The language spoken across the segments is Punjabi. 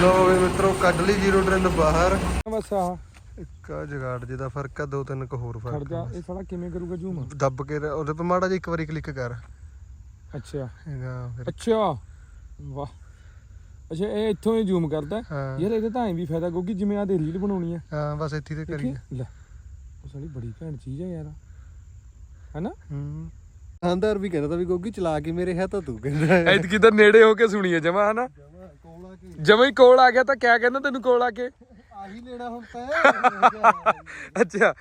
ਲੋ ਵੀ ਮਿੱਤਰੋ ਕੱਢ ਲਈ ਜ਼ੀਰੋ ਟ੍ਰੈਂਡ ਬਾਹਰ। ਬਸ ਆ ਇੱਕ ਆ ਜਗਾੜ ਜਿਹਦਾ ਫ਼ਰਕ ਆ ਦੋ ਤਿੰਨ ਕੁ ਹੋਰ ਖੜ ਫ਼ਰਕ ਜਾ ਆ। ਇਹ ਸਾਲਾ ਕਿਵੇਂ ਕਰੂਗਾ ਜ਼ੂਮ ਦੱਬ ਕੇ ਰ- ਉਹਦੇ ਤੇ ਮਾੜਾ ਜਿਹਾ ਇੱਕ ਵਾਰੀ ਕਲਿੱਕ ਕਰ। ਅੱਛਾ। ਹੈਗਾ ਫਿਰ। ਅੱਛਾ। ਵਾਹ। ਅੱਛਾ ਇਹ ਇੱਥੋਂ ਹੀ ਜ਼ੂਮ ਕਰਦਾ। ਹਾਂ। ਯਾਰ ਇਹਦੇ ਤਾਂ ਐਂ ਵੀ ਫਾਇਦਾ ਕਿਉਂਕਿ ਜਿਵੇਂ ਆ ਦੇ ਰੀਲ ਬਣਾਉਣੀ ਆ। ਹਾਂ ਬਸ ਇੱਥੇ ਤੇ ਕਰੀ ਦੇਖੀ ਲੈ। ਉਹ ਸਾਲੀ ਬੜੀ ਘੈਂਟ ਚੀਜ਼ ਆ ਯਾਰ। ਹੈਨਾ? ਹੂੰ। ਆਂਦਰ ਵੀ ਕਹਿੰਦਾ ਤਾ ਵੀ ਗੋਗੀ ਚਲਾ ਕੇ ਮੇਰੇ ਹੈ ਤਾਂ ਤੂੰ ਕਹਿੰਦਾ। ਐਤਕੀ ਤਾਂ ਨੇੜੇ ਹੋ ਕੇ ਸੁਣੀਏ ਜਮਾ ਹਨਾ? ਕੋਲਾ ਕੇ ਜਮਾ ਕੋਲ ਆ ਗਿਆ ਤਾਂ ਕਿਆ ਕਹਿੰਦਾ ਤੈਨੂੰ ਕੋਲ ਆ ਕੇ? ਆਹੀ ਲੈਣਾ ਹੁਣ ਤਾਂ ਅੱਛਾ।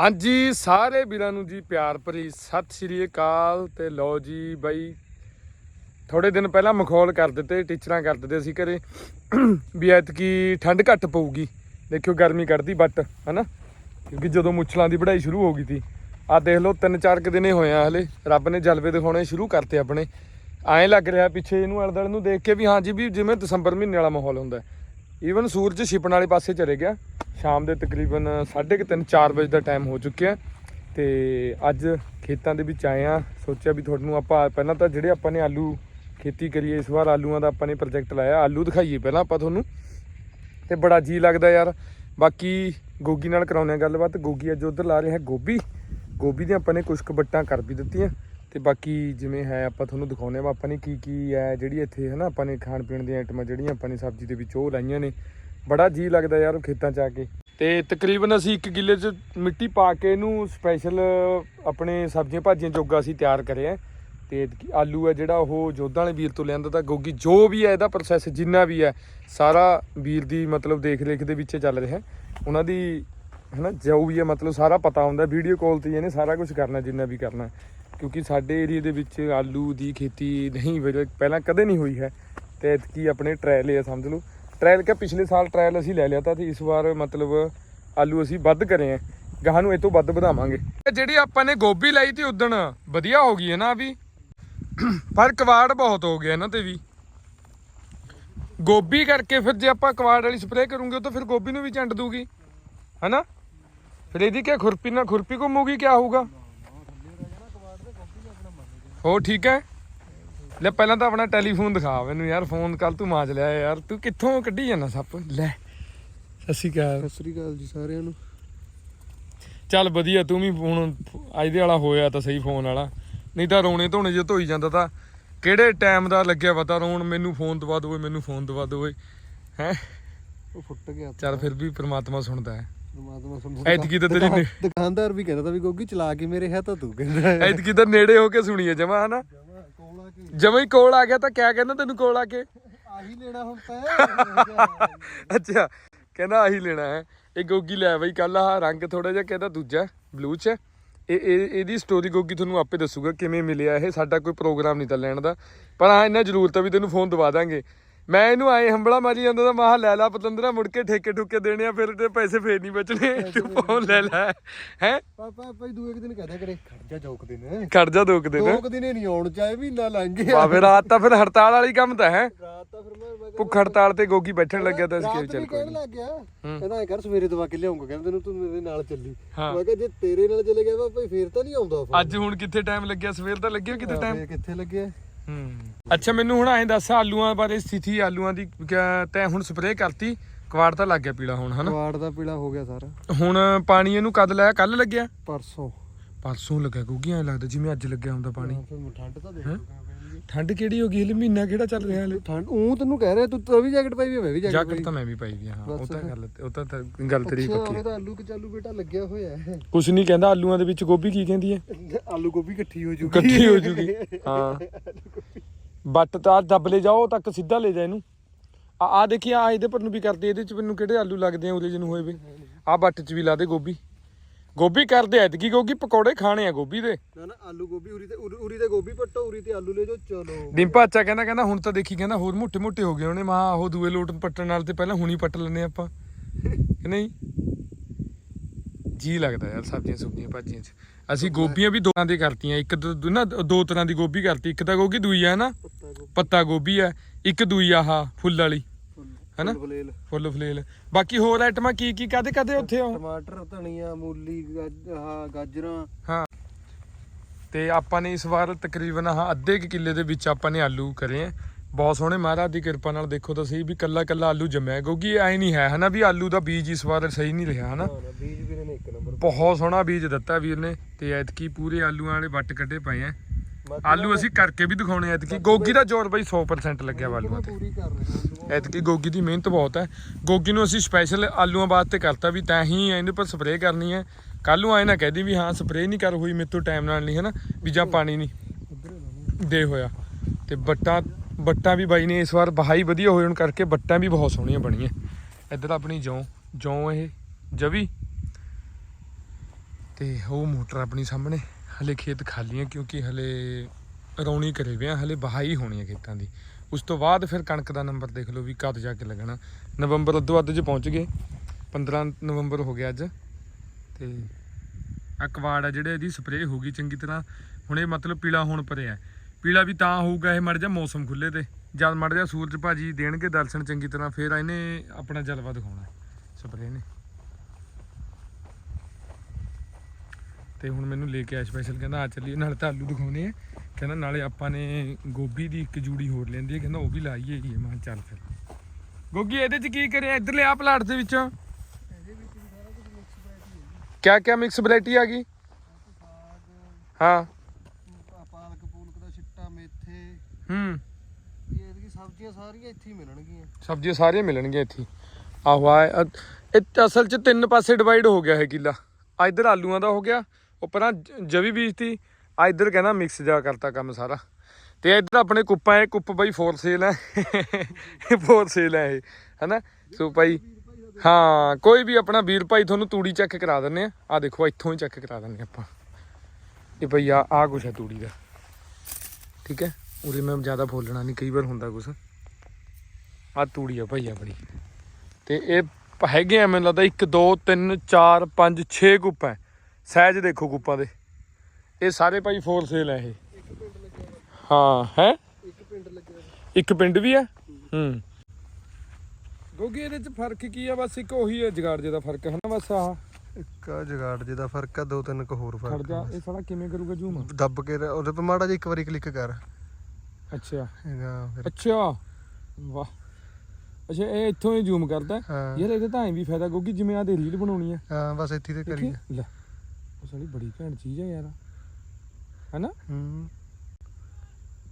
ਹਾਂਜੀ ਸਾਰੇ ਵੀਰਾਂ ਨੂੰ ਜੀ ਪਿਆਰ ਭਰੀ ਸਤਿ ਸ਼੍ਰੀ ਅਕਾਲ ਤੇ ਲਓ ਜੀ ਬਾਈ ਥੋੜੇ ਦਿਨ ਪਹਿਲਾਂ ਮਖੌਲ ਕਰ ਦਿੱਤੇ ਟੀਚਰਾਂ ਕਰ ਦਿੱਤੇ ਅਸੀਂ ਘਰੇ ਵੀ ਐਤਕੀ ਠੰਡ ਘੱਟ ਪਊਗੀ। ਦੇਖਿਓ ਗਰਮੀ ਕੱਢਦੀ ਬੱਟ ਹਨਾ? ਕਿਉਂਕਿ ਜਦੋਂ ਮੁੱਛਲਾਂ ਦੀ ਵਢਾਈ ਸ਼ੁਰੂ ਹੋ ਗਈ ਸੀ। ਆ ਦੇਖ ਲਓ ਤਿੰਨ ਚਾਰ ਕੁ ਦਿਨੇ ਹੋਏ ਆ ਹਲੇ ਰੱਬ ਨੇ ਜਲਵੇ ਦਿਖਾਉਣੇ ਸ਼ੁਰੂ ਕਰਤੇ ਆਪਣੇ। ਐਂ ਲੱਗ ਰਿਹਾ ਪਿੱਛੇ ਇਹਨੂੰ ਅਲਦੜ ਨੂੰ ਦੇਖ ਕੇ ਵੀ ਹਾਂਜੀ ਵੀ ਜਿਵੇਂ ਦਸੰਬਰ ਮਹੀਨੇ ਵਾਲਾ ਮਾਹੌਲ ਹੁੰਦਾ। ਈਵਨ ਸੂਰਜ ਛਿਪਣ ਵਾਲੇ ਪਾਸੇ ਚਲੇ ਗਿਆ। ਸ਼ਾਮ ਦੇ ਤਕਰੀਬਨ 3:30 4 ਵਜੇ ਦਾ ਟਾਈਮ ਹੋ ਚੁੱਕਿਆ। ਤੇ ਅੱਜ ਖੇਤਾਂ ਦੇ ਵਿੱਚ ਆਏ ਆ ਸੋਚਿਆ ਵੀ ਤੁਹਾਨੂੰ ਆਪਾਂ ਪਹਿਲਾਂ ਤਾਂ ਜਿਹੜੇ ਆਪਾਂ ਨੇ ਆਲੂ ਖੇਤੀ ਕਰੀਏ, ਇਸ ਵਾਰ ਆਲੂਆਂ ਦਾ ਆਪਾਂ ਨੇ ਪ੍ਰੋਜੈਕਟ ਲਾਇਆ। ਆਲੂ ਦਿਖਾਈਏ ਪਹਿਲਾਂ ਆਪਾਂ ਤੁਹਾਨੂੰ। ਤੇ ਬੜਾ ਜੀ ਲੱਗਦਾ ਯਾਰ। ਬਾਕੀ ਗੋਗੀ ਨਾਲ ਕਰਾਉਂਦੇ ਆ ਗੱਲਬਾਤ। ਗੋਗੀ ਅੱਜ ਉਧਰ ਲਾ ਰਿਹਾ ਗੋਭੀ। ਗੋਭੀ ਦੀਆਂ ਆਪਾਂ ਨੇ ਕੁਝ ਕਬੱਟਾਂ ਕਰ ਵੀ ਦਿੱਤੀਆਂ। ਤੇ ਬਾਕੀ ਜਿਵੇਂ ਹੈ, ਆਪਾਂ ਤੁਹਾਨੂੰ ਦਿਖਾਉਂਦੇ ਆ ਆਪਾਂ ਨੇ ਕੀ ਕੀ ਹੈ, ਜਿਹੜੀ ਇੱਥੇ ਹੈ ਨਾ ਆਪਾਂ ਨੇ ਖਾਣ ਪੀਣ ਦੀਆਂ ਆਈਟਮਾਂ ਜਿਹੜੀਆਂ ਆਪਾਂ ਨੇ ਸਬਜ਼ੀ ਦੇ ਵਿੱਚ ਉਹ ਲਾਈਆਂ ਨੇ। ਬੜਾ ਜੀ ਲੱਗਦਾ ਯਾਰ ਖੇਤਾਂ 'ਚ ਆ ਕੇ। ਤੇ ਤਕਰੀਬਨ ਅਸੀਂ 1 ਕਿੱਲੇ 'ਚ ਮਿੱਟੀ ਪਾ ਕੇ ਇਹਨੂੰ ਸਪੈਸ਼ਲ ਆਪਣੇ ਸਬਜ਼ੀਆਂ ਭਾਜੀਆਂ ਜੋਗਾ ਅਸੀਂ ਤਿਆਰ ਕਰਿਆ ਤੇ ਆਲੂ ਹੈ ਜਿਹੜਾ, ਉਹ ਜੋਧਾਂ ਵਾਲੇ ਵੀਰ ਤੋਂ ਲਿਆਂਦਾ ਤਾਂ ਗੋਗੀ ਜੋ ਵੀ ਹੈ ਇਹਦਾ ਪ੍ਰੋਸੈਸ ਜਿੰਨਾ ਵੀ ਹੈ, ਸਾਰਾ ਵੀਰ ਦੀ ਮਤਲਬ ਦੇਖ ਰੇਖ ਦੇ ਵਿੱਚ ਚੱਲ ਰਿਹਾ ਉਹਨਾਂ ਦੀ ਹਨਾ, ਜੋ ਵੀ ਹੈ ਮਤਲਬ ਸਾਰਾ ਪਤਾ ਹੁੰਦਾ ਵੀਡੀਓ ਕਾਲ ਤੇ ਹੀ ਇਹਨੇ ਸਾਰਾ ਕੁਝ ਕਰਨਾ, ਜਿੰਨਾ ਵੀ ਕਰਨਾ ਕਿਉਂਕਿ ਸਾਡੇ ਏਰੀਆ ਦੇ ਵਿੱਚ ਆਲੂ ਦੀ ਖੇਤੀ ਨਹੀਂ ਵਜੇ ਪਹਿਲਾਂ ਕਦੇ ਨਹੀਂ ਹੋਈ ਹੈ। ਤੇ ਐਤਕੀ ਆਪਣੇ ਟ੍ਰਾਇਲ ਹੈ ਸਮਝ ਲਓ। ਟ੍ਰਾਇਲ ਕਿ ਪਿਛਲੇ ਸਾਲ ਟ੍ਰਾਇਲ ਅਸੀਂ ਲੈ ਲਿਆ ਤਾਂ ਤੇ ਇਸ ਵਾਰ ਮਤਲਬ ਆਲੂ ਅਸੀਂ ਵੱਧ ਕਰੇ ਆ। ਗਾਹਾਂ ਨੂੰ ਇਹ ਤੋਂ ਵੱਧ ਵਧਾਵਾਂਗੇ। ਜਿਹੜੀ ਆਪਾਂ ਨੇ ਗੋਭੀ ਲਾਈ ਤੀ ਉਦਣ, ਵਧੀਆ ਹੋ ਗਈ ਹੈ ਨਾ ਵੀ? ਪਰ ਕਵਾੜ ਬਹੁਤ ਹੋ ਗਿਆ ਇਹਨਾਂ ਤੇ ਵੀ। ਗੋਭੀ ਕਰਕੇ ਫਿਰ ਜੇ ਆਪਾਂ ਕਵਾੜ ਵਾਲੀ ਸਪਰੇਅ ਕਰੂੰਗੇ ਤਾਂ ਫਿਰ ਗੋਭੀ ਨੂੰ ਵੀ ਚੰਡ ਦੂਗੀ। ਹੈਨਾ? ਫਿਰ ਇਹਦੀ ਕੀ ਖੁਰਪੀ ਨਾਲ ਖੁਰਪੀ ਘੁੰਮੂਗੀ ਕੀ ਹੋਊਗਾ? ਹੋ ਠੀਕ ਹੈ? ਲੈ ਪਹਿਲਾਂ ਤਾਂ ਆਪਣਾ ਟੈਲੀਫੋਨ ਦਿਖਾ ਮੈਨੂੰ ਯਾਰ ਫੋਨ ਕੱਲ ਤੂੰ ਮਾਜ ਲਿਆ ਯਾਰ ਤੂੰ ਕਿੱਥੋਂ ਕੱਢੀ ਜਾਂਦਾ ਸੱਪ? ਲੈ ਸਤਿ ਸ਼੍ਰੀ ਅਕਾਲ। ਸਤਿ ਸ੍ਰੀ ਅਕਾਲ ਜੀ ਸਾਰਿਆਂ ਨੂੰ। ਚੱਲ ਵਧੀਆ ਤੂੰ ਵੀ ਹੁਣ ਅੱਜ ਦੇ ਵਾਲਾ ਹੋਇਆ ਤਾਂ ਸਹੀ ਫੋਨ ਵਾਲਾ। ਨਹੀਂ ਤਾਂ ਰੋਣੇ ਧੋਣੇ ਜੇ ਧੋਈ ਜਾਂਦਾ ਤਾਂ। ਕਿਹੜੇ ਟਾਈਮ ਦਾ ਲੱਗਿਆ ਪਤਾ ਰੋਣ? ਮੈਨੂੰ ਫੋਨ ਦਵਾ ਦੋਏ ਮੈਨੂੰ ਫੋਨ ਦਵਾ ਦੋਏ ਹੈ? ਉਹ ਫੁੱਟ ਗਿਆ। ਚੱਲ ਫਿਰ ਵੀ ਪ੍ਰਮਾਤਮਾ ਸੁਣਦਾ ਹੈ। ਪਰਮਾਤਮਾ ਐਤਕੀ ਤਾਂ ਤੇਰੀ ਨੇ- ਦੁਕਾਨਦਾਰ ਵੀ ਕਹਿੰਦਾ ਤਾ ਵੀ ਗੋਗੀ ਚਲਾ ਕੇ ਮੇਰੇ ਹੈ ਤਾਂ ਤੂੰ ਕਹਿੰਦਾ ਐਤਕੀ ਤਾਂ ਨੇੜੇ ਹੋ ਕੇ ਸੁਣੀਏ ਜਮਾ ਹਨਾ? ਕੋਲਾ ਕੇ। ਜਮਾ ਹੀ ਕੋਲ ਆ ਗਿਆ ਤਾਂ ਕਿਆ ਕਹਿੰਦਾ ਤੈਨੂੰ ਕੋਲ ਆ ਕੇ? ਆਹੀ ਲੈਣਾ ਹੁਣ ਤਾਂ। ਅੱਛਾ ਕਹਿੰਦਾ ਆਹੀ ਲੈਣਾ ਹੈ। ਇਹ ਗੋਗੀ ਲੈ ਬਈ ਕੱਲ ਆਹ ਰੰਗ ਥੋੜਾ ਜਿਹਾ ਕਹਿੰਦਾ ਦੂਜਾ ਬਲੂ ਚ। ਹੈ। ਇਹ ਇਹ ਇਹਦੀ ਸਟੋਰੀ ਗੋਗੀ ਤੁਹਾਨੂੰ ਆਪੇ ਦੱਸੂਗਾ ਕਿਵੇਂ ਮਿਲਿਆ ਇਹ। ਸਾਡਾ ਕੋਈ ਪ੍ਰੋਗਰਾਮ ਨਹੀਂ ਤਾਂ ਲੈਣ ਦਾ। ਪਰ ਹਾਂ ਇਹਨਾਂ ਜ਼ਰੂਰਤ ਆ ਵੀ ਤੈਨੂੰ ਫੋਨ ਦਵਾ ਦਾਂਗੇ। ਮੈਂ ਇਹਨੂੰ ਆਏ ਹੰਬਲਾ ਮਾਰੀ ਜਾਂਦਾ ਤਾਂ ਮਾਹ ਲੈ ਲਾ ਪਤੰਦਰਾ ਮੁੜ ਕੇ ਠੇਕੇ ਠੁਕੇ ਦੇਣੇ ਆ ਫਿਰ ਤੇ ਪੈਸੇ ਫੇਰ ਨਹੀਂ ਬਚਣੇ। ਤੂੰ ਫੋਨ ਲੈ ਲੈ। ਹੈ? ਪਾਪਾ ਭਾਈ ਦੂਏ ਕੁ ਦਿਨ ਕਹਦਾ ਕਰੇ। ਖੜ ਜਾ ਜੋਕ ਦਿਨ। ਖੜ ਜਾ ਦੋ ਕੁ ਦਿਨ। ਦੋ ਕੁ ਦਿਨੇ ਨਹੀਂ ਆਉਣ ਚਾਹੇ ਮਹੀਨਾ ਲੰਘ ਗਿਆ। ਬਾ ਫਿਰ ਰਾਤ ਤਾਂ ਫਿਰ ਹੜਤਾਲ ਵਾਲੀ ਕੰਮ ਤਾਂ ਹੈ। ਰਾਤ ਤਾਂ ਫਿਰ ਮੈਂ ਮੈਂ ਭੁੱਖ ਹੜਤਾਲ ਤੇ ਗੋਗੀ ਬੈਠਣ ਲੱਗਿਆ ਤਾਂ ਅਸੀਂ ਰਾਤ ਕਿਹਾ ਵੀ ਚੱਲ ਕੋਈ ਕਹਿਣ ਨੀ। ਲੱਗ ਗਿਆ। ਕਹਿੰਦਾ ਐ ਕਰ ਸਵੇਰੇ ਦਵਾ ਕੇ ਲਿਆਉਂਗਾ। ਕਹਿੰਦਾ ਤੈਨੂੰ ਤੂੰ ਮੇਰੇ ਨਾਲ ਚੱਲੀ। ਹਾਂ। ਮੈਂ ਕਿਹਾ ਜੇ ਤੇਰੇ ਨਾਲ ਚਲੇ ਗਿਆ ਵਾ ਭਾਈ ਫੇਰ ਤਾਂ ਨਹੀਂ ਆਉਂਦਾ ਫੋਨ। ਅੱਜ ਹੁਣ ਕਿੱਥੇ ਟਾਈਮ ਲੱਗਿਆ? ਸਵੇਰ ਦਾ ਲੱਗਿਆ ਕਿਤੇ ਟਾਈਮ ਫੇਰ ਕਿੱਥੇ ਲੱਗਿਆ? ਅੱਛਾ ਮੈਨੂੰ ਹੁਣ ਐਂ ਦੱਸ ਆਲੂਆਂ ਬਾਰੇ ਸਥਿਤੀ ਆਲੂਆਂ ਦੀ ਕਿਆ ਤੈਂ ਹੁਣ ਸਪਰੇਅ ਕਰਤੀ? ਕਵਾੜ ਤਾਂ ਲੱਗ ਗਿਆ ਪੀਲਾ ਹੁਣ ਹਨਾ? ਕਵਾੜ ਦਾ ਪੀਲਾ ਹੋ ਗਿਆ ਸਾਰਾ। ਹੁਣ ਪਾਣੀ ਇਹਨੂੰ ਕਦ ਲਾਇਆ? ਕੱਲ ਲੱਗਿਆ? ਪਰਸੋਂ। ਪਰਸੋਂ ਲੱਗਾ ਕਿਉਂਕਿ ਐਂ ਲੱਗਦਾ ਜਿਵੇਂ ਅੱਜ ਲੱਗਿਆ ਹੁੰਦਾ ਪਾਣੀ। ਫਿਰ ਠੰਡ ਤਾਂ ਦੇਖ ਹੈਂ? ਠੰਡ ਕਿਹੜੀ ਹੋ ਗਈ? ਹਲੇ ਮਹੀਨਾ ਕਿਹੜਾ ਚੱਲ ਰਿਹਾ ਹਲੇ? ਠੰਡ ਉਹ ਤੈਨੂੰ ਕਹਿ ਰਿਹਾ ਤੂੰ ਤਾਂ ਵੀ ਜੈਕਟ ਪਾਈ ਵੀ ਮੈਂ ਵੀ ਜੈਕਟ ਜੈਕਟ ਤਾਂ ਮੈਂ ਵੀ ਪਾਈ ਵੀ ਹਾਂ ਉਹ ਤਾਂ। ਗੱਲ ਉਹ ਤਾਂ ਤਾਂ ਗੱਲ ਤੇਰੀ ਪੱਕੀ ਹੈ। ਤਾਂ ਆਲੂ ਕਚਾਲੂ ਬੇਟਾ ਲੱਗਿਆ ਹੋਇਆ ਹੈ। ਕੁਛ ਨਹੀਂ ਕਹਿੰਦਾ ਆਲੂਆਂ ਦੇ ਵਿੱਚ ਗੋਭੀ ਕੀ ਕਹਿੰਦੀ ਹੈ? ਆਲੂ ਗੋਭੀ ਇਕੱਠੀ ਹੋ ਜੂਗੀ। ਇਕੱਠੀ ਹੋ ਜੂਗੀ ਹਾਂ। ਬੱਟ ਤਾਂ ਦੱਬ ਲੈ ਜਾਓ ਤੱਕ ਸਿੱਧਾ ਲੈ ਜਾ ਇਹਨੂੰ। ਆ ਆ ਦੇਖੀ ਆ ਇਹਦੇ ਪਰ ਨੂੰ ਵੀ ਕਰਦੇ ਇਹਦੇ ਚ ਮੈਨੂੰ ਕਿਹੜੇ ਆਲੂ ਲੱਗਦੇ ਆ ਉਰੇ ਜਿਹਨੂੰ ਹੋਏ ਵੇ। ਆ ਬੱਟ ਚ ਵੀ ਲਾ ਦੇ ਗੋਭੀ। ਗੋਭੀ ਕਰਦੇ ਐਤਕੀ ਗੋਗੀ ਪਕੌੜੇ ਖਾਣੇ ਆ ਗੋਭੀ ਦੇ। ਨਾ ਨਾ ਆਲੂ ਗੋਭੀ ਉਰੀ ਤੇ ਉਰੀ- ਉਰੀ ਤੇ ਗੋਭੀ ਪੱਟੋ ਉਰੀ ਤੇ ਆਲੂ ਲੈ ਜਾਓ ਚਲੋ। ਡਿੰਪਾ ਅੱਛਾ ਕਹਿੰਦਾ ਕਹਿੰਦਾ ਹੁਣ ਤਾਂ ਦੇਖੀ ਕਹਿੰਦਾ ਹੋਰ ਮੋਟੇ ਮੋਟੇ ਹੋ ਗਏ ਉਹਨੇ ਮਾ ਉਹ ਦੂਏ ਲੋਟ ਪੱਟਣ ਨਾਲ ਤੇ ਪਹਿਲਾਂ ਹੁਣੀ ਪੱਟ ਲੈਨੇ ਆਪਾਂ। ਕਿ ਨਹੀਂ? ਜੀ ਲੱਗਦਾ ਯਾਰ ਸਬਜ਼ੀਆਂ ਸੁਬਜ਼ੀਆਂ ਭਾਜੀਆਂ ਚ। ਅਸੀਂ ਗੋਭੀਆਂ ਵੀ ਦੋ ਤਰ੍ਹਾਂ ਦੀ ਕਰਤੀਆਂ ਇੱਕ ਦੋ ਦੋ ਨਾ ਦੋ ਤਰ੍ਹਾਂ ਦੀ ਗੋਭੀ ਕਰਤੀ ਇੱਕ ਤਾਂ ਗੋਗੀ ਦੂਈ ਆ ਨਾ। ਪੱਤਾ ਗੋਭੀ। ਪੱਤਾ ਗੋਭੀ ਆ ਇੱਕ ਦੂਈ ਆਹ ਫੁੱਲ ਵਾਲੀ। ਹੈਨਾ? ਫੁੱਲ ਫਲੇਲ ਫੁੱਲ ਫਲੇਲ ਬਾਕੀ ਹੋਰ ਆਈਟਮਾਂ ਕੀ ਕੀ ਕਾਦੇ ਕਾਦੇ ਉੱਥੇ ਆ ਟਮਾਟਰ ਧਨੀਆ ਮੂਲੀ ਗਾਜ- ਆਹ ਗਾਜਰਾਂ। ਹਾਂ। ਤੇ ਆਪਾਂ ਨੇ ਇਸ ਵਾਰ ਤਕਰੀਬਨ ਆਹ ਅੱਧੇ ਕੁ ਕਿੱਲੇ ਦੇ ਵਿੱਚ ਆਪਾਂ ਨੇ ਆਲੂ ਕਰੇ ਆ। ਬਹੁਤ ਸੋਹਣੇ ਮਹਾਰਾਜ ਦੀ ਕਿਰਪਾ ਨਾਲ ਦੇਖੋ ਤਾਂ ਸਹੀ ਵੀ ਕੱਲਾ ਕੱਲਾ ਆਲੂ ਜੰਮਿਆ ਕਿਉਂਕਿ ਐ ਨਹੀਂ ਹੈ ਹਨਾ ਵੀ ਆਲੂ ਦਾ ਬੀਜ ਇਸ ਵਾਰ ਸਹੀ ਨਹੀਂ ਰਿਹਾ ਹਨਾ। ਬੀਜ ਵੀਰੇ ਨੇ ਇੱਕ ਨੰਬਰ ਬਹੁਤ ਸੋਹਣਾ ਬੀਜ ਦਿੱਤਾ ਵੀਰ ਨੇ ਤੇ ਐਤਕੀ ਪੂਰੇ ਆਲੂਆਂ ਵਾਲੇ ਵੱਟ ਕੱਢੇ ਪਏ ਆ। ਆਲੂ ਅਸੀਂ ਕਰਕੇ ਵੀ ਦਿਖਾਉਣੇ ਐਤਕੀ ਗੋਗੀ ਦਾ ਜ਼ੋਰ ਬਈ 100% ਲੱਗਿਆ ਆਲੂਆਂ ਤੇ ਪੂਰੀ ਕਰ ਰਹੇ ਹਾਂ ਐਤਕੀ ਗੋਗੀ ਦੀ ਮਿਹਨਤ ਬਹੁਤ ਹੈ। ਗੋਗੀ ਨੂੰ ਅਸੀਂ ਸਪੈਸ਼ਲ ਆਲੂਆਂ ਵਾਸਤੇ ਕਰਤਾ ਵੀ ਤਾਂ ਹੀ ਇਹਦੇ ਪਰ ਸਪਰੇਅ ਕਰਨੀ ਹੈ। ਕੱਲ ਨੂੰ ਆਏ ਨਾ ਕਹਦੀ ਵੀ ਹਾਂ ਸਪਰੇਅ ਨਹੀਂ ਕਰ ਹੋਈ ਮੇਰੇ ਤੋਂ ਟਾਈਮ ਨਾਲ ਨਹੀਂ ਹਨਾ? ਵੀ ਜਾਂ ਪਾਣੀ ਨਹੀਂ। ਦੇ ਹੋਇਆ। ਤੇ ਬੱਟਾਂ ਬੱਟਾਂ ਵੀ ਬਾਈ ਨੇ ਇਸ ਵਾਰ ਬਹਾਈ ਵਧੀਆ ਹੋਣ ਕਰਕੇ ਬੱਟਾਂ ਵੀ ਬਹੁਤ ਸੋਹਣੀਆਂ ਬਣੀਆਂ। ਇੱਧਰ ਆਪਣੀ ਜੌਂ ਜੌਂ ਇਹ ਜਵੀ। ਤੇ ਉਹ ਮੋਟਰ ਆਪਣੀ ਸਾਹਮਣੇ। ਹਲੇ ਖੇਤ ਖਾਲੀ ਹੈ ਕਿਉਂਕਿ ਹਲੇ ਰੌਣੀ ਕਰੇ ਵੇ ਹਲੇ ਬਹਾਈ ਹੋਣੀ ਹੈ ਖੇਤਾਂ ਦੀ। ਉਸ ਤੋਂ ਬਾਅਦ ਫਿਰ ਕਣਕ ਦਾ ਨੰਬਰ ਦੇਖ ਲਓ ਵੀ ਕਦ ਜਾ ਕੇ ਲੱਗਣਾ। ਨਵੰਬਰ ਅੱਧੋ ਅੱਧ ਚ ਪਹੁੰਚ ਗਏ। 15 ਨਵੰਬਰ ਹੋ ਗਿਆ ਅੱਜ। ਤੇ ਅਕਵਾੜ ਆ ਜਿਹੜੇ ਇਹਦੀ ਸਪਰੇਅ ਹੋ ਗਈ ਚੰਗੀ ਤਰ੍ਹਾਂ। ਹੁਣ ਇਹ ਮਤਲਬ ਪੀਲਾ ਹੋਣ ਪਰਿਆ ਪੀਲਾ ਵੀ ਤਾਂ ਹੋਊਗਾ ਇਹ ਮੜ ਜਾ ਮੌਸਮ ਖੁੱਲੇ ਤੇ। ਜਦ ਮੜ ਜਾ ਸੂਰਜ ਭਾਜੀ ਦੇਣਗੇ ਦਰਸ਼ਨ ਚੰਗੀ ਤਰ੍ਹਾਂ, ਫਿਰ ਇਹਨੇ ਆਪਣਾ ਜਲਵਾ ਦਿਖਾਉਣਾ। ਸਪਰੇਅ ਨੇ। ਤੇ ਹੁਣ ਮੈਨੂੰ ਲੈ ਕੇ ਆਇਆ ਸਪੈਸ਼ਲ ਕਹਿੰਦਾ, ਆ ਚੱਲੀਏ, ਨਾਲੇ ਤਾਂ ਆਲੂ ਦਿਖਾਉਣੇ ਆ। ਕਹਿੰਦਾ, ਨਾਲੇ ਆਪਾਂ ਨੇ ਗੋਭੀ ਦੀ ਇੱਕ ਜੂੜੀ ਹੋਰ ਲੈਂਦੀ ਹੈ ਕਹਿੰਦਾ, ਉਹ ਵੀ ਲਾਈਏ ਹੀ। ਮੈਂ ਚੱਲ ਫਿਰ। ਗੋਗੀ, ਇਹਦੇ ਚ ਕੀ ਕਰਿਆ? ਇੱਧਰਲੇ ਆ ਪਲਾਟ ਦੇ ਵਿੱਚੋਂ। ਕਿਆ ਕਿਆ ਮਿਕਸ ਵੈਰਾਈਟੀ ਆ ਗਈ? ਹਾਂ। ਪਾਲਕ ਪੂਲਕ ਦਾ ਛਿੱਟਾ ਮੇਥੇ ਹੂੰ। ਵੀ ਇਹਦੀ ਸਬਜ਼ੀਆਂ ਸਾਰੀਆਂ ਇੱਥੇ ਹੀ ਮਿਲਣਗੀਆਂ ਸਬਜ਼ੀਆਂ ਸਾਰੀਆਂ ਮਿਲਣਗੀਆਂ ਇੱਥੇ। ਆਹੋ ਆ ਇਹ ਅਸਲ 'ਚ ਤਿੰਨ ਪਾਸੇ ਡਿਵਾਈਡ ਹੋ ਗਿਆ ਹੈ ਕਿੱਲਾ। ਆ ਇੱਧਰ ਆਲੂਆਂ ਦਾ ਹੋ ਗਿਆ ਉਹ ਪਹਿਲਾਂ ਜਵੀ ਬੀਜਤੀ ਆ ਇੱਧਰ ਕਹਿੰਦਾ ਮਿਕਸ ਜਾ ਕਰਤਾ ਕੰਮ ਸਾਰਾ। ਤੇ ਇੱਧਰ ਆਪਣੇ ਕੁੱਪਾਂ ਇਹ ਕੁੱਪ ਬਾਈ ਫੋਰ ਸੇਲ ਹੈ ਇਹ ਫੋਰ ਸੇਲ ਹੈ ਇਹ, ਹਨਾ? ਸੋ ਭਾਈ, ਹਾਂ, ਕੋਈ ਵੀ ਆਪਣਾ ਵੀਰ ਭਾਈ ਤੁਹਾਨੂੰ ਤੂੜੀ ਚੈੱਕ ਕਰਾ ਦਿੰਨੇ ਆ। ਆ ਦੇਖੋ, ਇੱਥੋਂ ਹੀ ਚੈੱਕ ਕਰਾ ਦਿੰਨੇ ਆਪਾਂ। ਇਹ ਭਈ ਆ ਆ ਕੁਛ ਹੈ ਤੂੜੀ ਦਾ। ਠੀਕ ਹੈ? ਉਰੇ ਮੈਂ ਜ਼ਿਆਦਾ ਫੋਲਣਾ ਨਹੀਂ ਕਈ ਵਾਰ ਹੁੰਦਾ ਕੁਛ। ਆ ਤੂੜੀ ਆ ਭਾਈ ਆਪਣੀ। ਤੇ ਇਹ ਹੈਗੇ ਆ, ਮੈਨੂੰ ਲੱਗਦਾ 1 2 3 4 5 6 ਗੁੱਪ ਹੈ। ਸਾਈਜ਼ ਦੇਖੋ ਗੁੱਪਾਂ ਦੇ। ਇਹ ਸਾਰੇ ਭਾਈ ਫੋਰ ਸੇਲ ਹੈ ਇਹ। ਹਾਂ ਹੈ? ਇੱਕ ਪਿੰਡ ਲੱਗਿਆ ਹੋਇਆ। ਇੱਕ ਪਿੰਡ ਵੀ ਹੈ ਹੂੰ। ਗੋਗੀ ਇਹਦੇ ਚ ਫ਼ਰਕ ਕੀ ਆ? ਬਸ ਇੱਕ ਉਹੀ ਹੈ ਜਗਾੜ ਜੇ ਦਾ ਫ਼ਰਕ ਹੈ ਨਾ ਬਸ ਆਹ? ਇੱਕ ਆ ਜਗਾੜ ਜਿਹਦਾ ਫ਼ਰਕ ਆ ਦੋ ਤਿੰਨ ਕੁ ਹੋਰ ਖੜ ਫ਼ਰਕ ਜਾ ਆ। ਇਹ ਸਾਲਾ ਕਿਵੇਂ ਕਰੂਗਾ ਜ਼ੂਮ ਦੱਬ ਕੇ ਰ- ਉਹਦੇ ਤੇ ਮਾੜਾ ਜਿਹਾ ਇੱਕ ਵਾਰੀ ਕਲਿੱਕ ਕਰ। ਅੱਛਾ। ਹੈਗਾ ਫਿਰ ਅੱਛਾ। ਵਾਹ। ਅੱਛਾ ਇਹ ਇੱਥੋਂ ਹੀ ਜ਼ੂਮ ਕਰਦਾ। ਹਾਂ। ਯਾਰ ਇਹਦੇ ਤਾਂ ਐਂ ਵੀ ਫਾਇਦਾ ਗੋਗੀ ਜਿਵੇਂ ਆ ਦੇ ਰੀਲ ਬਣਾਉਣੀ ਆ। ਹਾਂ ਬਸ ਇੱਥੇ ਤੇ ਕਰੀ ਦੇਖੀ ਲੈ। ਉਹ ਸਾਲੀ ਬੜੀ ਘੈਂਟ ਚੀਜ਼ ਹੈ ਯਾਰ। ਹੈਨਾ? ਹੂੰ।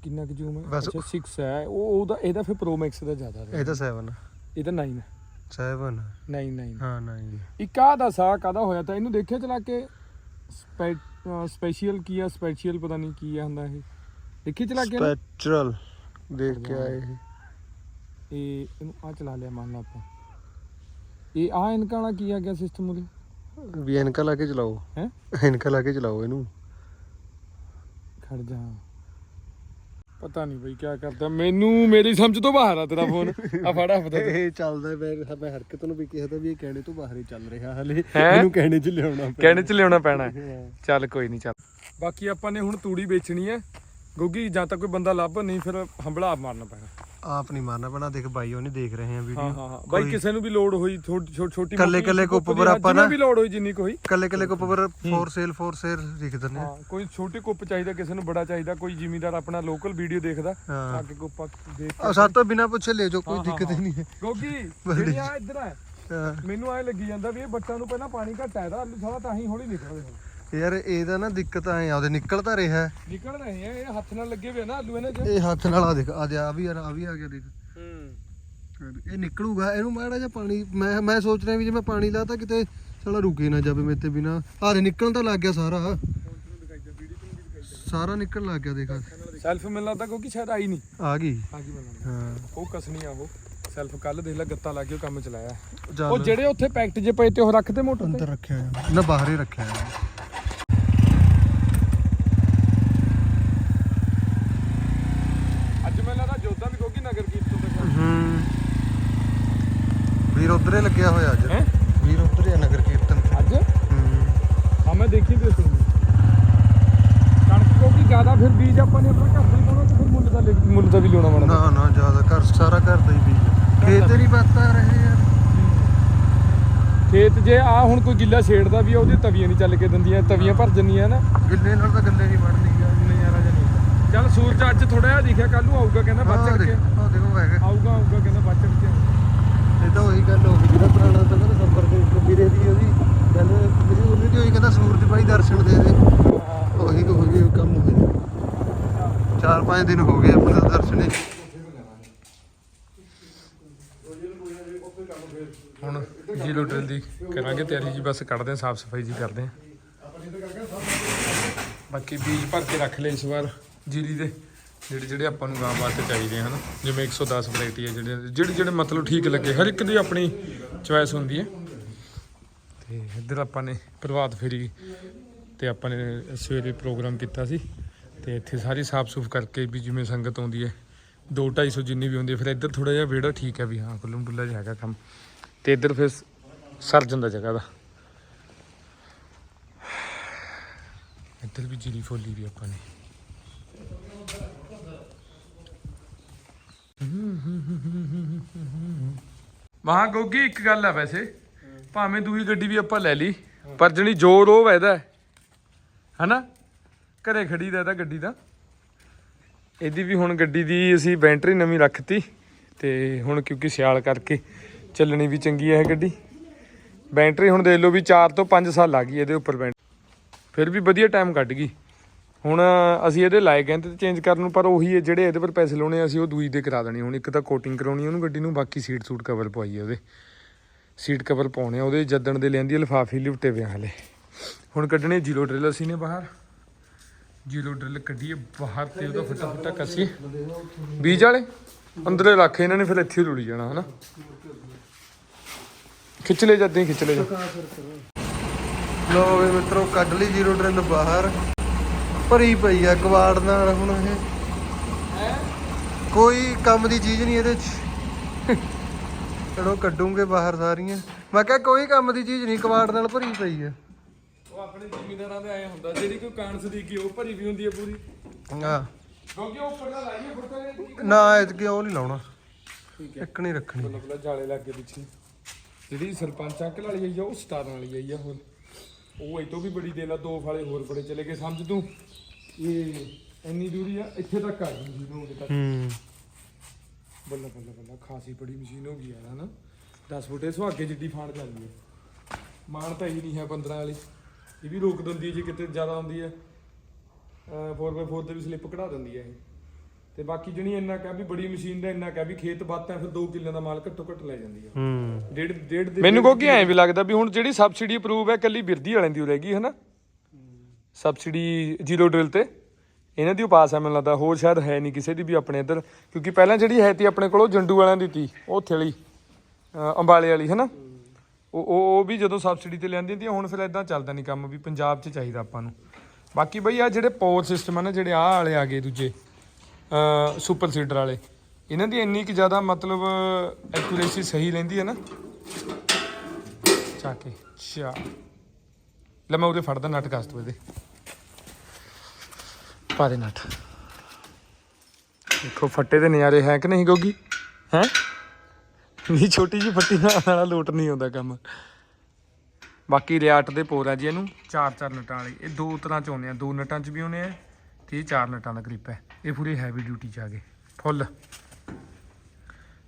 ਕਿੰਨਾ ਕੁ ਜ਼ੂਮ ਹੈ? ਬਸ- ਅੱਛਾ 6 ਹੈ। ਉਹ ਉਹਦਾ ਇਹਦਾ ਫਿਰ ਪ੍ਰੋ ਮੈਕਸ ਦਾ ਜ਼ਿਆਦਾ ਹੈ ਇਹ ਤਾਂ 7 ਇਹਦਾ 9 ਹੈ 7 9 9 ਹਾਂ ਨਹੀਂ ਇੱਕ ਆ ਦਾ ਸਾ ਕਾਦਾ ਹੋਇਆ ਤਾਂ? ਇਹਨੂੰ ਦੇਖਿਆ ਚਲਾ ਕੇ? ਸਪੈਸ਼ੀਅਲ ਕੀ ਆ? ਸਪੈਸ਼ੀਅਲ ਪਤਾ ਨਹੀਂ ਕੀ ਆ ਹੁੰਦਾ ਇਹ। ਦੇਖੀ ਚਲਾ ਕੇ ਨਾ? ਸਪੈਕਟਰਲ ਦੇਖ ਕੇ ਆਏ ਇਹ। ਇਹ ਇਹਨੂੰ ਆ ਚਲਾ ਲਿਆ ਮੰਨ ਲਾ ਆਪਾਂ। ਇਹ ਆ ਇਨਕਾ ਵਾਲਾ ਕੀ ਆ ਗਿਆ ਸਿਸਟਮ ਉਹਦੇ? ਵੀ ਐਨਕਾ ਲਾ ਕੇ ਚਲਾਓ। ਹੈ? ਐਨਕਾ ਲਾ ਕੇ ਚਲਾਓ ਇਹਨੂੰ। ਖੜ ਜਾ। ਪਤਾ ਨਹੀਂ ਬਈ ਕੀ ਕਰਦਾ। ਮੈਨੂੰ ਮੇਰੀ ਸਮਝ ਤੋਂ ਬਾਹਰ ਆ ਤੇਰਾ ਫੋਨ ਆ ਫੜਾ ਪਤਾ ਇਹ ਚੱਲਦਾ ਮੈਂ ਮੈਂ ਹਰਕਤ ਨੂੰ ਵੀ ਕਿਹਾ ਤਾਂ ਵੀ ਇਹ ਕਹਿਣੇ ਤੋਂ ਬਾਹਰ ਹੀ ਚੱਲ ਰਿਹਾ ਹਲੇ? ਇਹਨੂੰ ਕਹਿਣੇ 'ਚ ਲਿਆਉਣਾ ਪੈਣਾ। ਕਹਿਣੇ ਚ ਲਿਆਉਣਾ ਪੈਣਾ। ਚੱਲ ਕੋਈ ਨਹੀਂ ਚੱਲ। ਬਾਕੀ ਆਪਾਂ ਨੇ ਹੁਣ ਤੂੜੀ ਵੇਚਣੀ ਹੈ। ਗੋਗੀ ਜਾਂ ਤਾਂ ਕੋਈ ਬੰਦਾ ਲੱਭ ਨਹੀਂ ਫਿਰ ਹੰਬਲਾ ਮਾਰਨਾ ਪੈਣਾ। ਆਪ ਨਹੀਂ ਮਾਰਨਾ ਪੈਣਾ ਦੇਖ ਬਾਈ ਉਹਨੇ ਦੇਖ ਰਹੇ ਆ ਹਾਂ ਵੀਡੀਓ ਹਾਂ ਹਾਂ। ਬਾਈ ਕਿਸੇ ਨੂੰ ਵੀ ਲੋੜ ਹੋਈ ਥੋੜੀ ਛੋਟੀ ਕੱਲੇ- ਮੋਟੀ ਕੱਲੇ ਕੁੱਪ ਦੀ, ਪਰ ਹਾਂ, ਆਪਾਂ ਜਿਵੇਂ ਨਾ- ਵੀ ਲੋੜ ਹੋਈ ਜਿੰਨੀ ਕੋਈ ਕੱਲੇ ਕੱਲੇ ਕੁੱਪ ਪਰ ਫੋਰ ਸੇਲ ਫੋਰ ਸੇਲ ਲਿਖ ਦਿੰਦੇ ਆ। ਹਾਂ ਕੋਈ ਛੋਟੀ ਕੁੱਪ ਚਾਹੀਦਾ ਕਿਸੇ ਨੂੰ ਬੜਾ ਚਾਹੀਦਾ ਕੋਈ ਜ਼ਿਮੀਦਾਰ ਆਪਣਾ ਲੋਕਲ ਵੀਡੀਓ ਦੇਖਦਾ ਹਾਂ। ਅੱਗੇ ਕੁੱਪਾ ਦੇਖ ਆ ਸਾਡੇ ਤੋਂ ਬਿਨਾ ਪੁੱਛੇ ਲੈ ਜਾਓ ਕੋਈ ਹਾਂ, ਦਿੱਕਤ ਹੀ ਨਹੀਂ ਹੈ। ਗੋਗੀ ਬੜੀ- ਜਿਹੜੀ ਆ ਇੱਧਰ ਹਾਂ। ਮੈਨੂੰ ਐ ਲੱਗੀ ਜਾਂਦਾ ਵੀ ਇਹ ਬੱਟਾਂ ਨੂੰ ਪਹਿਲਾਂ ਪਾਣੀ ਘੱਟ ਆਇਆ ਆਲੂ ਸਾਲਾ ਤਾਂ ਹੀ ਹੌਲੀ ਨਿਕਲਦੇ ਹੁਣ। ਯਾਰ ਇਹਦਾ ਨਾ ਦਿੱਕਤ ਆਏ ਆ ਉਹਦੇ ਨਿਕਲ ਤਾਂ ਰਿਹਾ। ਹੈ। ਨਿਕਲ ਰਹੇ ਆ ਇਹ ਹੱਥ ਨਾਲ ਲੱਗੇ ਹੋਏ ਆ ਨਾ ਆਲੂ ਇਹਨਾਂ 'ਚ। ਇਹ ਹੱਥ ਨਾਲ ਆ ਦੇਖ ਆ ਜਾ ਆ ਵੀ ਯਾਰ ਆ ਵੀ ਆ ਗਿਆ ਦੇਖ। ਹੂੰ। ਇਹ ਨਿਕਲੂਗਾ ਇਹਨੂੰ ਮਾੜਾ ਜਿਹਾ ਪਾਣੀ ਮੈਂ ਮੈਂ ਸੋਚ ਰਿਹਾ ਵੀ ਜੇ ਮੈਂ ਪਾਣੀ ਲਾਤਾ ਕਿਤੇ ਸਾਲਾ ਰੁਕੇ ਨਾ ਜਾਵੇ ਮੇਰੇ ਤੇ ਬਿਨਾ। ਆਰੇ ਨਿਕਲਣ ਤਾਂ ਲੱਗ ਗਿਆ ਸਾਰਾ। ਸਾਰਾ ਨਿਕਲਣ ਲੱਗ ਗਿਆ ਦੇਖ ਸੈਲਫ ਮਿਲਣਾ ਤਾਂ ਕਿਉਂਕਿ ਸ਼ਾਇਦ ਆਈ ਨਹੀਂ। ਆ ਗਈ। ਆ ਗਈ ਮਿਲਣਾ ਹਾਂ। ਉਹ ਕਸਣੀ ਆ ਉਹ। ਸੈਲਫ ਕੱਲ ਦੇਖ ਲੈ ਗੱਤਾ ਲਾ ਕੇ ਉਹ ਕੰਮ ਚਲਾਇਆ। ਉਹ ਜਿਹੜੇ ਉੱਥੇ ਪੈਕਟ ਜੇ ਪਏ ਤੇ ਉਹ ਰੱਖਦੇ ਮੋਟਰ ਤੇ? ਅੰਦਰ ਰੱਖਿਆ ਹੋਇਆ। ਨਾ ਬਾਹਰ ਹੀ ਰੱਖਿਆ ਹੋਇਆ। ਅੱਜ ਮੈਨੂੰ ਲੱਗਦਾ ਜੋਧਾ ਵੀ ਕੋਗੀ ਨਗਰ ਕੀਰਤਨ ਤੇ ਗਿਆ। ਹੂੰ ਵੀਰ ਉਧਰੇ ਲੱਗਿਆ ਹੋਇਆ ਅੱਜ। ਹੈਂ? ਵੀਰ ਉਧਰੇ ਆ ਨਗਰ ਕੀਰਤਨ ਅੱਜ? ਹੂੰ। ਹਾਂ ਮੈਂ ਦੇਖੀ ਤੇ ਸੁਣੀ ਕਣਕ ਕੋਗੀ ਜ਼ਿਆਦਾ ਫਿਰ ਬੀਜ ਆਪਾਂ ਨੇ ਆਪਣਾ ਘਰ ਦਾ ਪਾਉਣਾ ਤੇ ਫਿਰ ਮੁੱਲ ਦਾ ਲੈ- ਮੁੱਲ ਦਾ ਵੀ ਮਾੜਾ ਨਾ ਨਾ ਜ਼ਿਆਦਾ ਘਰ ਸਾਰਾ ਘਰ ਦਾ ਹੀ ਬੀਜ। ਖੇਤ ਹੀ ਨਹੀਂ ਪੱਤਾ ਰਹੇ। ਯਾਰ ਖੇਤ ਜੇ ਆ ਹੁਣ ਕੋਈ ਗਿੱਲਾ ਛੇੜਦਾ ਵੀ ਆ ਉਹਦੀ ਤਵੀਆਂ ਨਹੀਂ ਚੱਲ ਕੇ ਦਿੰਦੀਆਂ ਤਵੀਆਂ ਭਰ ਜੰਨੀਆਂ ਨਾ। ਗਿੱਲੇ ਨਾਲ ਤਾਂ ਗੱਲੇ ਨਹੀਂ ਬਣਨੀ ਯਾਰ ਨਜ਼ਾਰਾ ਜਿਹਾ ਨਹੀਂ ਚੱਲ ਸੂਰਜ ਅੱਜ ਥੋੜਾ ਜਿਹਾ ਦਿਖਿਆ ਕੱਲ ਨੂੰ ਆਊਗਾ ਕਹਿੰਦਾ ਚੜ ਕੇ। ਆ ਦੇਖੋ ਹੈਗਾ ਆਊਗਾ ਆਊਗਾ ਕਹਿੰਦਾ ਚੜ ਕੇ। ਇਹ ਤਾਂ ਉਹੀ ਗੱਲ ਹੋ ਗਈ, ਜਿਹੜਾ ਪੁਰਾਣਾ ਤਾਂ ਨਾ ਨੰਬਰ ਵੀਰੇ ਦੀ ਉਹਦੀ। ਗੱਲ ਮੇਰੀ ਉਹਨੇ ਦੀ ਹੋਈ ਕਹਿੰਦਾ ਸੂਰਜ ਬਾਈ ਦਰਸ਼ਨ ਦੇ ਦੇ। ਉਹੀ ਹੋ ਗਈ ਕੰਮ ਹੋ ਗਿਆ। ਚਾਰ ਪੰਜ ਦਿਨ ਹੋ ਗਏ ਆਪਣੇ ਦਰਸ਼ਨੇ ਹੁਣ ਜੀਰੋ ਡਰਿਲ ਦੀ ਕਰਾਂਗੇ ਤਿਆਰੀ ਜੀ, ਬਸ ਕੱਢਦੇ ਆ ਸਾਫ਼ ਸਫ਼ਾਈ ਜੀ ਕਰਦੇ ਆ ਬਾਕੀ ਬੀਜ ਭਰ ਕੇ ਰੱਖ ਲਏ ਇਸ ਵਾਰ ਜੀਰੀ ਦੇ। ਜਿਹੜੇ ਜਿਹੜੇ ਆਪਾਂ ਨੂੰ ਗਾਂ ਵਾਸਤੇ ਚਾਹੀਦੇ ਹਨ? ਜਿਵੇਂ 110 ਵੈਰਾਈਟੀ ਹੈ ਜਿਹੜੇ ਜਿਹੜੇ ਜਿਹੜੇ ਮਤਲਬ ਠੀਕ ਲੱਗੇ, ਹਰ ਇੱਕ ਦੀ ਆਪਣੀ ਚੁਆਇਸ ਹੁੰਦੀ ਹੈ ਤੇ ਇੱਧਰ ਆਪਾਂ ਨੇ ਪ੍ਰਭਾਤ ਫੇਰੀ ਤੇ ਆਪਾਂ ਨੇ ਸਵੇਰੇ ਪ੍ਰੋਗਰਾਮ ਕੀਤਾ ਸੀ। ਤੇ ਇੱਥੇ ਸਾਰੀ ਸਾਫ਼ ਸੁਫ ਕਰਕੇ ਵੀ ਜਿਵੇਂ ਸੰਗਤ ਆਉਂਦੀ ਹੈ 2 250 ਜਿੰਨੀ ਵੀ ਹੁੰਦੀ ਹੈ ਫਿਰ ਇੱਧਰ ਥੋੜਾ ਜਿਹਾ ਵਿਹੜਾ ਠੀਕ ਹੈ ਵੀ ਹਾਂ ਖੁੱਲ੍ਹਮ ਡੁੱਲਾ ਜਿਹਾ ਹੈਗਾ ਕੰਮ। ਤੇ ਇੱਧਰ ਫਿਰ ਸਰ ਜਾਂਦਾ ਜਗ੍ਹਾ ਦਾ। ਇੱਧਰ ਵੀ ਜੀਰੀ ਫੋਲੀ ਵੀ ਆਪਾਂ ਨੇ। ਮਹਾ ਗੋਗੀ, ਇੱਕ ਗੱਲ ਆ ਵੈਸੇ। ਭਾਵੇਂ ਦੂਜੀ ਗੱਡੀ ਵੀ ਆਪਾਂ ਲੈ ਲਈ, ਪਰ ਜਣੀ ਜ਼ੋਰ ਉਹ ਵੈਦਾ ਹਨਾ? ਘਰੇ ਖੜੀ ਦਾ ਇਹਦਾ ਗੱਡੀ ਦਾ ਇਹਦੀ ਵੀ ਹੁਣ ਗੱਡੀ ਦੀ ਅਸੀਂ ਬੈਟਰੀ ਨਵੀਂ ਰੱਖਤੀ, ਤੇ ਹੁਣ ਕਿਉਂਕਿ ਸਿਆਲ ਕਰਕੇ ਚੱਲਣੀ ਵੀ ਚੰਗੀ ਹੈ ਇਹ ਗੱਡੀ। ਬੈਟਰੀ ਹੁਣ ਦੇਖ ਲਓ ਵੀ 4 ਤੋਂ 5 ਸਾਲ ਲੱਗ ਗਈ ਇਹਦੇ ਉੱਪਰ ਬੈਟਰੀ ਫਿਰ ਵੀ ਵਧੀਆ ਟਾਈਮ ਕੱਢ ਗਈ। ਹੁਣ ਅਸੀਂ ਇਹਦੇ ਲਾਏ ਕਹਿੰਦੇ ਤੇ ਚੇਂਜ ਕਰਨ ਨੂੰ, ਪਰ ਉਹੀ ਹੈ ਜਿਹੜੇ ਇਹਦੇ ਪਰ ਪੈਸੇ ਲਾਉਣੇ ਅਸੀਂ ਉਹ ਦੂਈ ਦੇ ਕਰਾ ਦੇਣੀ। ਹੁਣ ਇੱਕ ਤਾਂ ਕੋਟਿੰਗ ਕਰਾਉਣੀ ਉਹਨੂੰ ਗੱਡੀ ਨੂੰ, ਬਾਕੀ ਸੀਟ ਸੂਟ ਕਵਰ ਪਵਾਈ ਉਹਦੇ। ਸੀਟ ਕਵਰ ਪਾਉਣੇ ਆ, ਉਹਦੇ ਜੱਦਣ ਦੇ ਲੈਂਦੀ ਲਿਫਾਫੇ ਲਿਫਟੇ ਵੇ ਹਲੇ। ਹੁਣ ਕੱਢਣੇ ਜ਼ੀਰੋ ਡਰਿਲ ਅਸੀਂ ਨੇ ਬਾਹਰ। ਜ਼ੀਰੋ ਡਰਿਲ ਕੱਢੀਏ ਬਾਹਰ ਤੇ ਉਹਦਾ ਫਟਾ ਫਟਾ ਕੱਸੀ। ਬੀਜ ਵਾਲੇ? ਅੰਦਰੇ ਰੱਖ ਇਹਨਾਂ ਨੇ, ਫਿਰ ਇੱਥੇ ਹੀ ਰੁੜੀ ਜਾਣਾ, ਹਨਾ? ਖਿੱਚ ਲੈ ਜਾਂਦੇ, ਖਿੱਚ ਲੈ ਜਾ। ਲੋ ਵੀ ਮਿੱਤਰੋ, ਕੱਢ ਲਈ ਜ਼ੀਰੋ ਡਰਿਲ ਬਾਹਰ। ਭਰੀ ਪਈ ਆ ਕਵਾੜ ਨਾਲ ਹੁਣ ਇਹ। ਕੋਈ ਕੰਮ ਦੀ ਚੀਜ਼ ਨਹੀਂ ਇਹਦੇ ਚ। ਚਲੋ ਕੱਢੂਗੇ ਬਾਹਰ ਸਾਰੀਆਂ। ਮੈਂ ਕਿਹਾ ਕੋਈ ਕੰਮ ਦੀ ਚੀਜ਼ ਨਹੀਂ ਕਵਾੜ ਨਾਲ ਭਰੀ ਪਈ ਆ। ਉਹ ਆਪਣੇ ਜ਼ਿਮੀਂਦਾਰਾਂ ਦੇ ਆਏ ਹੁੰਦਾ ਜਿਹੜੀ ਕੋਈ ਕਾਂਸ ਦੀ ਕੀ ਉਹ ਭਰੀ ਵੀ ਹੁੰਦੀ ਹੈ ਪੂਰੀ। ਆ ਕਿਉਂਕਿ ਉਹ ਉੱਪਰ ਦਾ ਲਾਈਏ ਫੁੱਟੇ ਨਾ ਇਹ ਕਿਉਂ ਨਹੀਂ ਲਾਉਣਾ। ਠੀਕ ਹੈ ਇੱਕ ਨਹੀਂ ਰੱਖਣੀ। ਬੱਲਾ ਬੱਲਾ ਜਾਲੇ ਲੱਗ ਗਏ ਪਿੱਛੇ। ਜਿਹੜੀ ਸਰਪੰਚ ਅੰਕਲ ਵਾਲੀ ਆਈ ਆ ਉਹ ਸਟਾਰਾਂ ਵਾਲੀ ਆਈ ਆ ਹੋਰ ਉਹ ਇਹ ਤੋਂ ਵੀ ਬੜੀ ਦੇ ਲਾ ਦੋ ਫਾਲੇ ਹੋਰ ਬੜੇ ਚਲੇ ਗਏ ਸਮਝ ਤੂੰ? ਇਹ ਇੰਨੀ ਦੂਰੀ ਆ ਇੱਥੇ ਤੱਕ ਆ ਗਈ ਜੀ ਨੂੰ ਤੱਕ। ਹੂੰ। ਬੱਲਾ ਬੱਲਾ ਬੱਲਾ ਖਾਸੀ ਬੜੀ ਮਸ਼ੀਨ ਹੋ ਗਈ ਯਾਰ ਹਨਾ? 10 ਫੁੱਟੇ ਸੁਹਾਗੇ ਜਿੱਡੀ ਫਾੜ ਜਾਂਦੀ ਹੈ ਮਾਣ ਤਾਂ ਹੀ ਨਹੀਂ ਹੈ 15 ਵਾਲੀ। ਇਹ ਵੀ ਰੋਕ ਦਿੰਦੀ ਹੈ ਜੇ ਕਿਤੇ ਜ਼ਿਆਦਾ ਹੁੰਦੀ ਹੈ। 4x4 ਤੇ ਵੀ ਸਲਿੱਪ ਕਢਾ ਦਿੰਦੀ ਹੈ ਇਹ। ਤੇ ਬਾਕੀ ਜਣੀ ਇੰਨਾ ਕਹਿ ਵੀ ਬੜੀ ਮਸ਼ੀਨ ਦਾ ਇੰਨਾ ਕਹਿ ਵੀ ਖੇਤ ਬਾਤਾਂ ਫਿਰ 2 ਕਿੱਲਿਆਂ ਦਾ ਮਾਲ ਘੱਟੋ ਘੱਟ ਲੈ ਜਾਂਦੀ ਹੈ ਹੂੰ। ਡੇਢ ਡੇਢ ਦੇ ਮੈਨੂੰ ਕੋ ਕੀ ਐਂ ਵੀ ਲੱਗਦਾ ਵੀ ਹੁਣ ਜਿਹੜੀ ਸਬਸਿਡੀ ਅਪਰੂਵ ਹੈ ਕੱਲੀ ਬਿਰਦੀ ਵਾਲਿਆਂ ਦੀ ਓ ਰਹਿ ਗਈ ਹਨਾ? ਸਬਸਿਡੀ ਜ਼ੀਰੋ ਡਰਿਲ ਤੇ। ਇਹਨਾਂ ਦੀ ਓ ਪਾਸ ਹੈ, ਮੈਨੂੰ ਲੱਗਦਾ। ਹੋਰ ਸ਼ਾਇਦ ਹੈ ਨਹੀਂ ਕਿਸੇ ਦੀ ਵੀ ਆਪਣੇ ਇੱਧਰ। ਕਿਉਂਕਿ ਪਹਿਲਾਂ ਜਿਹੜੀ ਹੈ ਤੀ ਆਪਣੇ ਕੋਲ ਉਹ ਜੰਡੂ ਵਾਲਿਆਂ ਦੀ ਤੀ, ਉਹ ਉੱਥੇ ਵਾਲੀ ਅੰਬਾਲੇ ਵਾਲੀ ਹੈ ਨਾ ਉਹ ਉਹ ਵੀ ਜਦੋਂ ਸਬਸਿਡੀ ਤੇ ਲੈਂਦੀ ਹੁੰਦੀ ਹੁਣ ਫਿਰ ਇਦਾਂ ਚੱਲਦਾ ਨਹੀਂ ਕੰਮ ਵੀ ਪੰਜਾਬ 'ਚ ਚਾਹੀਦਾ ਆਪਾਂ ਨੂੰ। ਬਾਕੀ ਬਈ ਆ ਜਿਹੜੇ ਪੌਰ ਸਿਸਟਮ ਆ ਨਾ, ਜਿਹੜੇ ਆਹ ਵਾਲੇ ਆ ਗਏ ਦੂਜੇ ਅ ਸੁਪਰ ਸੀਡਰ ਵਾਲੇ, ਇਹਨਾਂ ਦੀ ਇੰਨੀ ਕਿ ਜ਼ਿਆਦਾ ਮਤਲਬ ਐਕੂਰੇਸੀ ਸਹੀ ਲੈਂਦੀ ਹੈ ਨਾ। ਚਾ ਕੇ ਚਾ ਲੈ ਮੈਂ ਉਹਦੇ ਫੜਦਾ ਨਟ ਕਸ ਤੋ ਇਹਦੇ ਪਾ ਦੇ ਨਟ ਦੇਖੋ, ਫੱਟੇ ਦੇ ਨਜ਼ਾਰੇ ਹੈ ਕਿ ਨਹੀਂ ਗੋਗੀ? ਹੈ? ਨਹੀਂ, ਛੋਟੀ ਜੀ ਫੱਟੀ ਨਾਲ ਵਾਲਾ ਲੋਟ ਨਹੀਂ ਆਉਂਦਾ ਕੰਮ। ਬਾਕੀ ਰਿਆਟ ਦੇ ਪੋਰ ਆ ਜੀ ਇਹਨੂੰ। ਚਾਰ ਚਾਰ ਨਟਾਂ ਵਾਲੇ। ਇਹ ਦੋ ਤਰ੍ਹਾਂ ਚ ਆਉਂਦੇ ਆ। ਦੋ ਨਟਾਂ ਚ ਵੀ ਆਉਂਦੇ ਆ ਤੇ ਇਹ ਚਾਰ ਨਟਾਂ ਦਾ ਗ੍ਰਿਪ ਹੈ। ਇਹ ਪੂਰੀ ਹੈਵੀ ਡਿਊਟੀ ਚ ਆ ਗਏ। ਫੁੱਲ।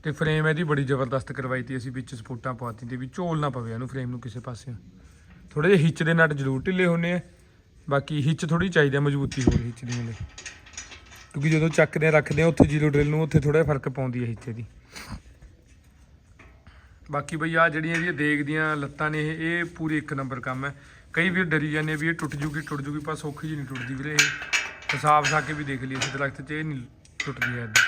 ਤੇ ਫਰੇਮ ਇਹਦੀ ਬੜੀ ਜ਼ਬਰਦਸਤ ਕਰਵਾਈ ਤੀ। ਅਸੀਂ ਵਿੱਚ ਸਪੋਰਟਾਂ ਪਾਤੀ ਤੇ ਵੀ ਝੋਲ ਨਾ ਪਵੇ ਇਹਨੂੰ ਫਰੇਮ ਨੂੰ ਕਿਸੇ ਪਾਸੇ ਥੋੜੇ ਜਿਹੇ ਹਿੱਚ ਦੇ ਨਟ ਜ਼ਰੂਰ ਢਿੱਲੇ ਹੁੰਨੇ ਆ। ਬਾਕੀ ਹਿੱਚ ਥੋੜੀ ਚਾਹੀਦੀ ਹੈ ਮਜ਼ਬੂਤੀ ਹੋਰ ਹਿੱਚ ਦੀ ਮਿਲੇ। ਕਿਉਂਕਿ ਜਦੋਂ ਚੱਕਦੇ ਆ, ਰੱਖਦੇ ਆ, ਉੱਥੇ ਜ਼ੀਰੋ ਡਰਿਲ ਨੂੰ ਉੱਥੇ ਥੋੜਾ ਫ਼ਰਕ ਪਾਉਂਦੀ ਹੈ ਹਿੱਚੇ ਦੀ। ਬਾਕੀ ਬਈ ਆ ਜਿਹੜੀਆਂ ਇਹਦੀਆਂ ਦੇਗ ਦੀਆਂ ਲੱਤਾਂ ਨੇ ਇਹ ਇਹ ਪੂਰੀ ਇੱਕ ਨੰਬਰ ਕੰਮ ਹੈ ਕਈ ਵੀ ਡਰੀ ਜਾਂਦੇ ਵੀ ਇਹ ਟੁੱਟ ਜੂਗੀ ਟੁੱਟ ਜੂਗੀ, ਪਰ ਸੌਖੀ ਜੀ ਨਹੀਂ ਟੁੱਟਦੀ ਵੀਰੇ ਇਹ। ਹਿਸਾਬ ਸਾ ਕੇ ਵੀ ਦੇਖ ਲਈ ਅਸੀਂ ਦਰਖਤ 'ਚ ਇਹ ਨਹੀਂ ਟੁੱਟਦੀ ਹੈ ਏਦਾਂ